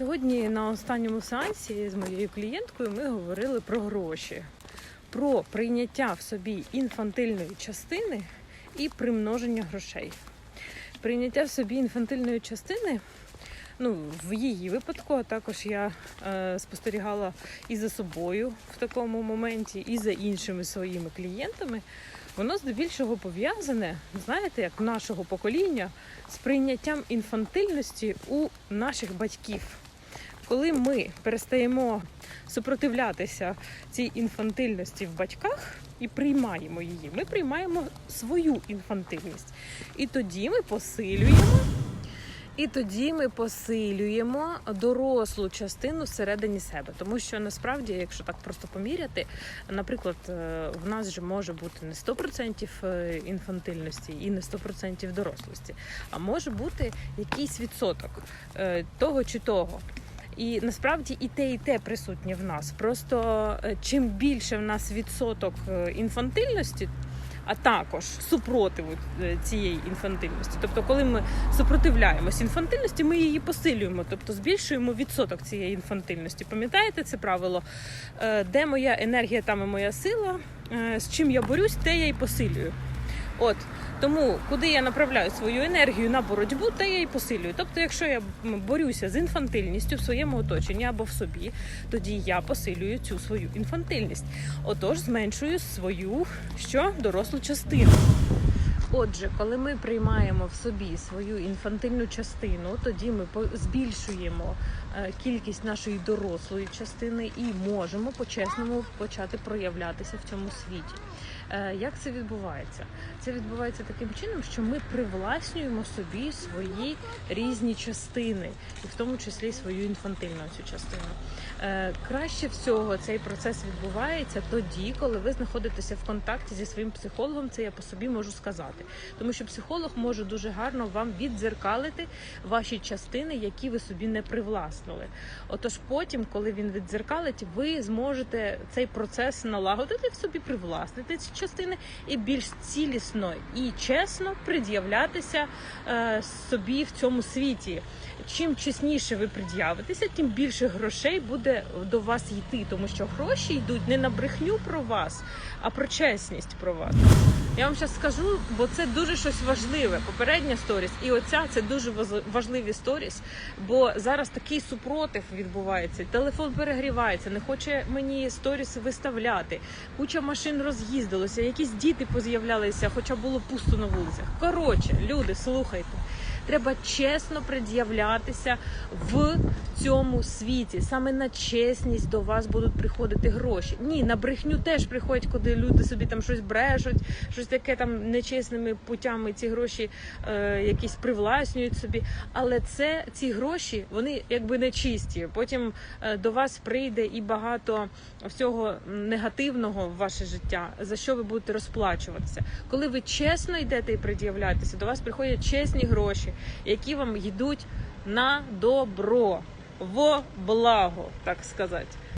Сьогодні на останньому сеансі з моєю клієнткою ми говорили про гроші, про прийняття в собі інфантильної частини і примноження грошей. Прийняття в собі інфантильної частини, ну, в її випадку, а також я е, спостерігала і за собою в такому моменті, і за іншими своїми клієнтами. Воно здебільшого пов'язане, знаєте, як нашого покоління з прийняттям інфантильності у наших батьків. Коли ми перестаємо супротивлятися цій інфантильності в батьках і приймаємо її, ми приймаємо свою інфантильність. І тоді ми посилюємо. І тоді ми посилюємо дорослу частину всередині себе, тому що насправді, якщо так просто поміряти, наприклад, е, в нас же може бути не 100% е, інфантильності і не 100% дорослості, а може бути якийсь відсоток е, того чи того. І насправді і те, і те присутнє в нас. Просто е, чим більше в нас відсоток е, інфантильності, а також супротиву е, цієї інфантильності. Тобто, коли ми супротивляємось інфантильності, ми її посилюємо, тобто збільшуємо відсоток цієї інфантильності. Пам'ятаєте це правило? Де моя енергія, там і моя сила. З чим я борюсь, те я й посилюю. От тому, куди я направляю свою енергію на боротьбу, те я й посилюю. Тобто, якщо я борюся з інфантильністю в своєму оточенні або в собі, тоді я посилюю цю свою інфантильність. Отож, зменшую свою що дорослу частину. Отже, коли ми приймаємо в собі свою інфантильну частину, тоді ми збільшуємо е, кількість нашої дорослої частини і можемо по-чесному почати проявлятися в цьому світі. Е, Як це відбувається? Це відбувається таким чином, що ми привласнюємо собі свої різні частини, і в тому числі свою інфантильну цю частину. Е, Краще всього цей процес відбувається тоді, коли ви знаходитеся в контакті зі своїм психологом. Це я по собі можу сказати, тому що психолог може дуже гарно вам віддзеркалити ваші частини, які ви собі не привласнили. Отож, потім, коли він віддзеркалить, ви зможете цей процес налагодити в собі, привласнити ці частини і більш цілісно і чесно пред'являтися е, собі в цьому світі. Чим чесніше ви пред'явитеся, тим більше грошей буде до вас йти, тому що гроші йдуть не на брехню про вас, а про чесність про вас. Я вам зараз скажу, бо це дуже щось важливе. Попередня сторіс і оця це дуже важливі сторіс. Бо зараз такий супротив відбувається. Телефон перегрівається, не хоче мені сторіс виставляти. Куча машин роз'їздилося, якісь діти поз'являлися, хоча було пусто на вулицях. Коротше, люди, слухайте. Треба чесно пред'являтися в цьому світі. Саме на чесність до вас будуть приходити гроші. Ні, на брехню теж приходять, коли люди собі там щось брешуть, щось таке там нечесними путями ці гроші е, якісь привласнюють собі. Але це ці гроші, вони якби не чисті. Потім е, до вас прийде і багато всього негативного в ваше життя, за що ви будете розплачуватися. Коли ви чесно йдете і пред'являєтеся, до вас приходять чесні гроші, які вам йдуть на добро, во благо, так сказати.